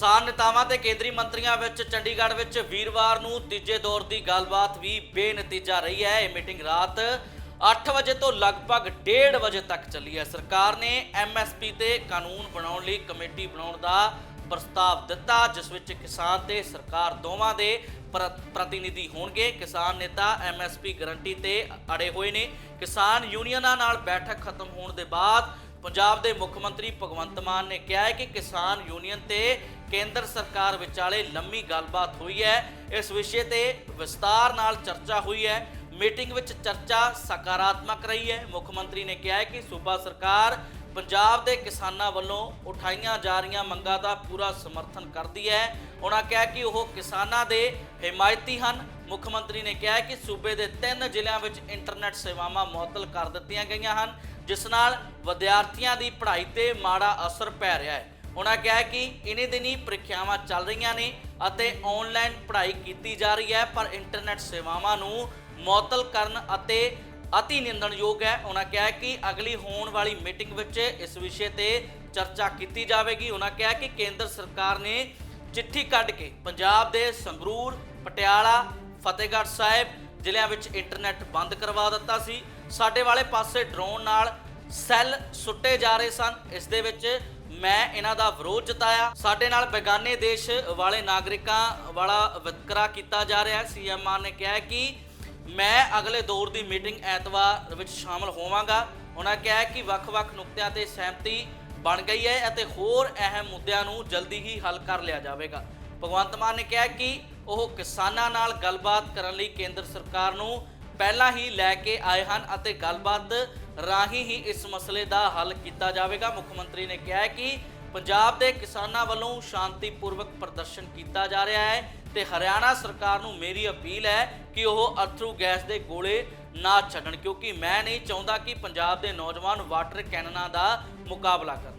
ਕਿਸਾਨ ਨੇਤਾਵਾਂ ਤੇ ਕੇਂਦਰੀ ਮੰਤਰੀਆਂ ਵਿੱਚ ਚੰਡੀਗੜ੍ਹ ਵਿੱਚ ਵੀਰਵਾਰ ਨੂੰ ਤੀਜੇ ਦੌਰ ਦੀ ਗੱਲਬਾਤ ਵੀ ਬੇਨਤੀਜਾ ਰਹੀ ਹੈ। ਇਹ ਮੀਟਿੰਗ ਰਾਤ 8 ਵਜੇ ਤੋਂ ਲਗਭਗ 1:30 ਵਜੇ ਤੱਕ ਚੱਲੀ ਹੈ। ਸਰਕਾਰ ਨੇ ਐਮਐਸਪੀ ਤੇ ਕਾਨੂੰਨ ਬਣਾਉਣ ਲਈ ਕਮੇਟੀ ਬਣਾਉਣ ਦਾ ਪ੍ਰਸਤਾਵ ਦਿੱਤਾ, ਜਿਸ ਵਿੱਚ ਕਿਸਾਨ ਤੇ ਸਰਕਾਰ ਦੋਵਾਂ ਦੇ ਪ੍ਰ- ਪ੍ਰਤੀਨਿਧੀ ਹੋਣਗੇ। ਕਿਸਾਨ ਨੇਤਾ ਐਮਐਸਪੀ ਗਰੰਟੀ ਤੇ ਅੜੇ ਹੋਏ ਨੇ। ਕਿਸਾਨ ਯੂਨੀਅਨਾਂ ਨਾਲ ਬੈਠਕ ਖਤਮ ਹੋਣ ਦੇ ਬਾਅਦ ਪੰਜਾਬ ਦੇ ਮੁੱਖ ਮੰਤਰੀ ਭਗਵੰਤ ਮਾਨ ਨੇ ਕਿਹਾ ਹੈ ਕਿ ਕਿਸਾਨ ਯੂਨੀਅਨ ਤੇ ਕੇਂਦਰ ਸਰਕਾਰ ਵਿਚਾਲੇ ਲੰਮੀ ਗੱਲਬਾਤ ਹੋਈ ਹੈ। ਇਸ ਵਿਸ਼ੇ ਤੇ ਵਿਸਤਾਰ ਨਾਲ ਚਰਚਾ ਹੋਈ ਹੈ। ਮੀਟਿੰਗ ਵਿੱਚ ਚਰਚਾ ਸਕਾਰਾਤਮਕ ਰਹੀ ਹੈ। ਮੁੱਖ ਮੰਤਰੀ ਨੇ ਕਿਹਾ ਹੈ ਕਿ ਸੂਬਾ ਸਰਕਾਰ ਪੰਜਾਬ ਦੇ ਕਿਸਾਨਾਂ ਵੱਲੋਂ ਉਠਾਈਆਂ ਜਾ ਰਹੀਆਂ ਮੰਗਾਂ ਦਾ ਪੂਰਾ ਸਮਰਥਨ ਕਰਦੀ ਹੈ। ਉਹਨਾਂ ਕਿਹਾ ਕਿ ਉਹ ਕਿਸਾਨਾਂ ਦੇ ਹਮਾਇਤੀ ਹਨ। ਮੁੱਖ ਮੰਤਰੀ ਨੇ ਕਿਹਾ ਕਿ ਸੂਬੇ ਦੇ ਤਿੰਨ ਜ਼ਿਲ੍ਹਿਆਂ ਵਿੱਚ ਇੰਟਰਨੈਟ ਸੇਵਾਵਾਂ ਮੁਅੱਤਲ ਕਰ ਦਿੱਤੀਆਂ ਗਈਆਂ ਹਨ, ਜਿਸ ਨਾਲ ਵਿਦਿਆਰਥੀਆਂ ਦੀ ਪੜ੍ਹਾਈ ਤੇ ਮਾੜਾ ਅਸਰ ਪੈ ਰਿਹਾ ਹੈ। ਉਹਨਾਂ ਕਿਹਾ ਕਿ ਇਨੇ ਦਿਨੀ ਪ੍ਰੀਖਿਆਵਾਂ ਚੱਲ ਰਹੀਆਂ ਨੇ ਅਤੇ ਆਨਲਾਈਨ ਪੜ੍ਹਾਈ ਕੀਤੀ ਜਾ ਰਹੀ ਹੈ, ਪਰ ਇੰਟਰਨੈਟ ਸੇਵਾਵਾਂ ਨੂੰ ਮੁਅੱਤਲ ਕਰਨ ਅਤੇ ਅਤੀ ਨਿੰਦਣਯੋਗ ਹੈ। ਉਹਨਾਂ ਕਿਹਾ ਕਿ ਅਗਲੀ ਹੋਣ ਵਾਲੀ ਮੀਟਿੰਗ ਵਿੱਚ ਇਸ ਵਿਸ਼ੇ ਤੇ ਚਰਚਾ ਕੀਤੀ ਜਾਵੇਗੀ। ਉਹਨਾਂ ਕਿਹਾ ਕਿ ਕੇਂਦਰ ਸਰਕਾਰ ਨੇ ਚਿੱਠੀ ਕੱਢ ਕੇ ਪੰਜਾਬ ਦੇ ਸੰਗਰੂਰ, ਪਟਿਆਲਾ, ਫਤਿਹਗੜ੍ਹ ਸਾਹਿਬ ਜ਼ਿਲ੍ਹਿਆਂ ਵਿੱਚ ਇੰਟਰਨੈਟ ਬੰਦ ਕਰਵਾ ਦਿੱਤਾ ਸੀ। ਸਾਡੇ ਵਾਲੇ ਪਾਸੇ ਡਰੋਨ ਨਾਲ ਸੈੱਲ ਸੁੱਟੇ ਜਾ ਰਹੇ ਸਨ। ਇਸ ਦੇ ਵਿੱਚ ਮੈਂ ਇਹਨਾਂ ਦਾ ਵਿਰੋਧ ਜਤਾਇਆ। ਸਾਡੇ ਨਾਲ ਬੇਗਾਨੇ ਦੇਸ਼ ਵਾਲੇ ਨਾਗਰਿਕਾਂ ਵਾਲਾ ਵਿਤਕਰਾ ਕੀਤਾ ਜਾ ਰਿਹਾ ਹੈ। ਸੀਐਮ ਮਾਨ ਨੇ ਕਿਹਾ ਕਿ ਮੈਂ ਅਗਲੇ ਦੌਰ ਦੀ ਮੀਟਿੰਗ ਐਤਵਾਰ ਵਿੱਚ ਸ਼ਾਮਲ ਹੋਵਾਂਗਾ। ਉਹਨਾਂ ਕਿਹਾ ਕਿ ਵੱਖ-ਵੱਖ ਨੁਕਤਿਆਂ ਤੇ ਸਹਿਮਤੀ ਬਣ ਗਈ ਹੈ ਅਤੇ ਹੋਰ ਅਹਿਮ ਮੁੱਦਿਆਂ ਨੂੰ ਜਲਦੀ ਹੀ ਹੱਲ ਕਰ ਲਿਆ ਜਾਵੇਗਾ। ਭਗਵੰਤ ਮਾਨ ਨੇ ਕਿਹਾ ਕਿ ਉਹ ਕਿਸਾਨਾਂ ਨਾਲ ਗੱਲਬਾਤ ਕਰਨ ਲਈ ਕੇਂਦਰ ਸਰਕਾਰ ਨੂੰ ਪਹਿਲਾਂ ਹੀ ਲੈ ਕੇ ਆਏ ਹਨ ਅਤੇ ਗੱਲਬਾਤ ਰਾਹੀਂ ਹੀ ਇਸ ਮਸਲੇ ਦਾ ਹੱਲ ਕੀਤਾ ਜਾਵੇਗਾ। ਮੁੱਖ ਮੰਤਰੀ ਨੇ ਕਿਹਾ ਹੈ ਕਿ ਪੰਜਾਬ ਦੇ ਕਿਸਾਨਾਂ ਵੱਲੋਂ ਸ਼ਾਂਤੀਪੂਰਵਕ ਪ੍ਰਦਰਸ਼ਨ ਕੀਤਾ ਜਾ ਰਿਹਾ ਹੈ ਤੇ ਹਰਿਆਣਾ ਸਰਕਾਰ ਨੂੰ ਮੇਰੀ ਅਪੀਲ ਹੈ ਕਿ ਉਹ ਅਥਰੂ ਗੈਸ ਦੇ ਗੋਲੇ ਨਾ ਛੱਡਣ, ਕਿਉਂਕਿ ਮੈਂ ਨਹੀਂ ਚਾਹੁੰਦਾ ਕਿ ਪੰਜਾਬ ਦੇ ਨੌਜਵਾਨ ਵਾਟਰ ਕੈਨਨਾਂ ਦਾ ਮੁਕਾਬਲਾ ਕਰਨ।